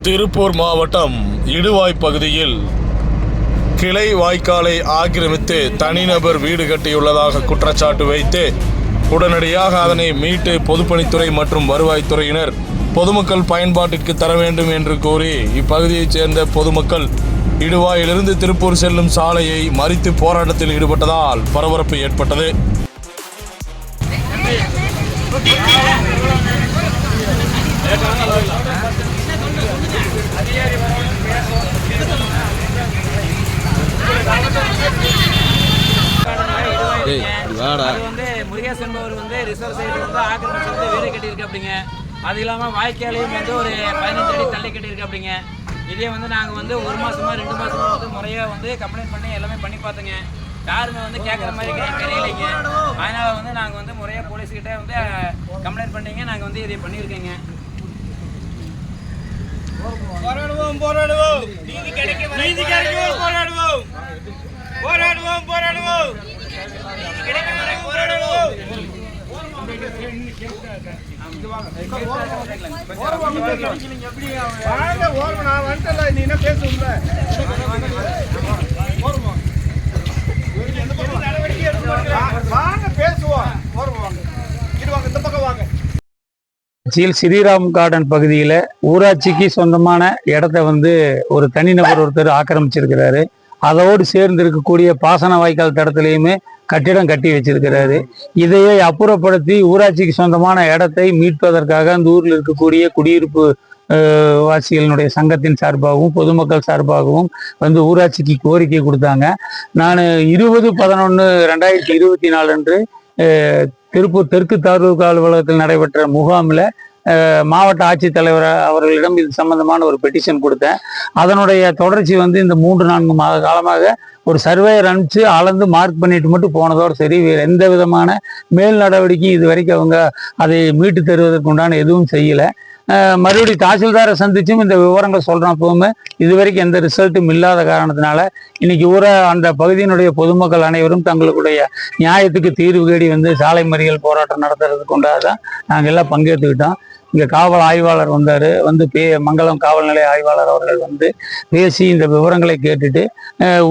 திருப்பூர் மாவட்டம் இடுவாய் பகுதியில் கிளை வாய்க்காலை ஆக்கிரமித்து தனிநபர் வீடு கட்டியுள்ளதாக குற்றச்சாட்டு வைத்து உடனடியாக அதனை மீட்டு பொதுப்பணித்துறை மற்றும் வருவாய்த்துறையினர் பொதுமக்கள் பயன்பாட்டிற்கு தர வேண்டும் என்று கூறி இப்பகுதியைச் சேர்ந்த பொதுமக்கள் இடுவாயிலிருந்து திருப்பூர் செல்லும் சாலையை மறித்து போராட்டத்தில் ஈடுபட்டதால் பரபரப்பு ஏற்பட்டது. அதிகாரி இப்படி வாடா. அது வந்து முருகேசன் என்பவர் வந்து ரிசர்வ் சைடு வந்து ஆக்கிரமிச்சு வந்து வீடு கட்டியிருக்கு அப்படிங்க. அது இல்லாமல் வாய்க்காலையும் வந்து ஒரு பதினஞ்சு அடி தள்ளி கட்டியிருக்கு அப்படிங்க. இதே வந்து நாங்கள் வந்து ஒரு மாசமா ரெண்டு மாசமா வந்து முறையாக வந்து கம்ப்ளைண்ட் பண்ணி எல்லாமே பண்ணி பார்த்தோங்க. யாருமே வந்து கேட்குற மாதிரி கே- தெரியலைங்க அதனால் வந்து நாங்கள் வந்து முறையாக போலீஸ்கிட்ட வந்து கம்ப்ளைண்ட் பண்ணிங்க. நாங்கள் வந்து இதை பண்ணியிருக்கேங்க. போராடுவோம் போராடுவோம். நீதி கிடைக்க நீதி கிடைக்கும் போராடுவோம். போராடுவோம் போராடுவோம். நீதி கிடைக்க வரை போராடுவோம். வாங்க வந்துட்டல நீ என்ன பேசும்ல நடவடிக்கை எடுக்க மாட்டேங்கிறாங்க. வாங்க பேசுவோம் ஓரம் வாங்க இது வாங்க இந்த பக்கம் வாங்க திருச்சியில் ஸ்ரீராம் கார்டன் பகுதியில் ஊராட்சிக்கு சொந்தமான இடத்த வந்து ஒரு தனிநபர் ஒருத்தர் ஆக்கிரமிச்சிருக்கிறாரு. அதோடு சேர்ந்து இருக்கக்கூடிய பாசன வாய்க்கால் தடத்துலையுமே கட்டிடம் கட்டி வச்சிருக்கிறாரு. இதையே அப்புறப்படுத்தி ஊராட்சிக்கு சொந்தமான இடத்தை மீட்பதற்காக அந்த ஊரில் இருக்கக்கூடிய குடியிருப்பு வாசிகளினுடைய சங்கத்தின் சார்பாகவும் பொதுமக்கள் சார்பாகவும் வந்து ஊராட்சிக்கு கோரிக்கை கொடுத்தாங்க. நான் இருபது பதினொன்று ரெண்டாயிரத்தி இருபத்தி நாலு அன்று திருப்பூர் தெற்கு தாலுகா அலுவலகத்தில் நடைபெற்ற முகாமில் மாவட்ட ஆட்சித்தலைவர் அவர்களிடம் இது சம்பந்தமான ஒரு பெட்டிஷன் கொடுத்தேன். அதனுடைய தொடர்ச்சி வந்து இந்த மூன்று நான்கு மாத காலமாக ஒரு சர்வேயர் அனுப்பிச்சு அளந்து மார்க் பண்ணிட்டு மட்டும் போனதோடு சரி வேறு எந்த விதமான மேல் நடவடிக்கையும் இது வரைக்கும் அவங்க அதை மீட்டு தருவதற்குண்டான எதுவும் செய்யலை. மறுபடியும் தாசில்தாரை சந்திச்சும் இந்த விவரங்கள் சொல்கிறோம் அப்பவுமே இது வரைக்கும் எந்த ரிசல்ட்டும் இல்லாத காரணத்தினால இன்னைக்கு ஊர அந்த பகுதியினுடைய பொதுமக்கள் அனைவரும் தங்களுடைய நியாயத்துக்கு தீர்வு கேடி வந்து சாலை மறியல் போராட்டம் நடத்துறதுக்கு உண்டாக தான் நாங்கள் எல்லாம் பங்கேற்றுக்கிட்டோம். இங்கே காவல் ஆய்வாளர் வந்தார். வந்து பே மங்களம் காவல் நிலைய ஆய்வாளர் அவர்கள் வந்து பேசி இந்த விவரங்களை கேட்டுட்டு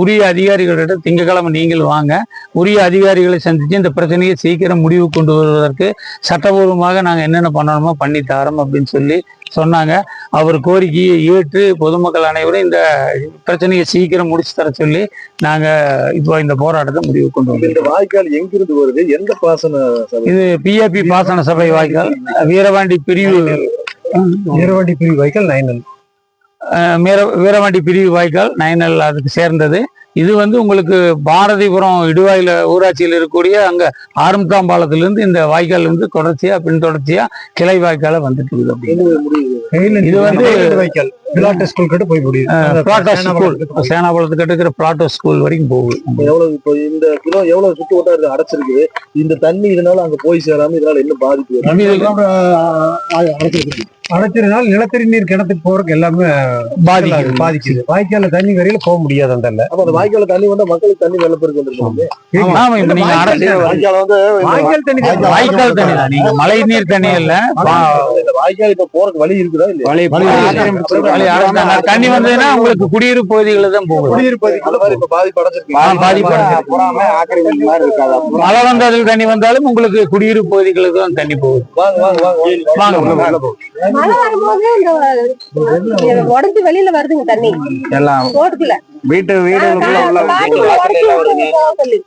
உரிய அதிகாரிகளிடம் திங்கக்கிழமை நீங்கள் வாங்க. உரிய அதிகாரிகளை சந்தித்து இந்த பிரச்சனையை சீக்கிரம் முடிவு கொண்டு வருவதற்கு சட்டபூர்வமாக நாங்கள் என்னென்ன பண்ணணுமோ பண்ணி தரோம் அப்படின்னு சொல்லி சொன்னாங்க. அவர் கோரிக்கையை ஏற்று பொதுமக்கள் அனைவரும் இந்த பிரச்சனையை சீக்கிரம் முடிச்சு தர சொல்லி நாங்கள் இப்போ இந்த போராட்டத்தை முடிவு கொண்டு வந்தோம். இந்த வாய்க்கால் எங்கிருந்து வருது? எந்த பாசன இது பிஏபி பாசன சபை வாய்க்கால். வீரவாண்டி பிரிவு. வீரவாண்டி பிரிவு வாய்க்கால் நைனல் வீரவாண்டி பிரிவு வாய்க்கால் நயனல் அதுக்கு சேர்ந்தது. இது வந்து உங்களுக்கு பாரதிபுரம் இடுவாயில ஊராட்சியில் இருக்கக்கூடிய அங்க ஆரம்தாம்பாளத்திலிருந்து இந்த வாய்க்கால் வந்து தொடர்ச்சியா பின் தொடர்ச்சியா கிளை வாய்க்கால வந்துட்டு இருக்குது இது வந்து வாய்க்கால் பிளாட் ஸ்கூல் கிட்ட போய் முடியுது. பிளாட்டோ ஸ்கூல் சேனாபுரத்துக்கு இருக்கிற பிளாட்டோ ஸ்கூல் வரைக்கும் போகுது. எவ்வளவு இப்போ இந்த கிலோ எவ்வளவு சுட்டு வட்டாரத்து அடைச்சிருக்குது? இந்த தண்ணி இதனால அங்க போய் சேராம இதனால என்ன பாதிப்பு வரும்? அடைச்சிருந்தால் நிலத்தடி நீர் கிணத்துக்கு போறதுக்கு எல்லாமே பாதிக்குது. பாதிக்குது. வாய்க்கால தண்ணி வரையில போக முடியாது அந்த அப்ப அந்த வாய்க்கால தண்ணி வந்தா மக்களுக்கு தண்ணி வெள்ளப்பெருக்கு வாய்க்கால தண்ணி. வாய்க்கால் தண்ணி நீங்க மழை நீர் தண்ணி இல்ல வாய்க்கால் இப்ப போறதுக்கு வழி இருக்குதா இல்லையா? தண்ணி வந்ததுன்னா உங்களுக்கு குடியிருப்பு பகுதிகளில் தான் போகும். குடியிருப்பு. மழை வந்ததில் தண்ணி வந்தாலும் உங்களுக்கு குடியிருப்பு பகுதிகளுக்கு தான் தண்ணி போகுது வாங்க வாங்க வாங்க வாங்க, வாங்க. உள்ள போங்க. மழை வரும்போது இந்த உடஞ்சு வெளியில வருதுங்க தண்ணி. எல்லாம் வீட்டு சொல்லி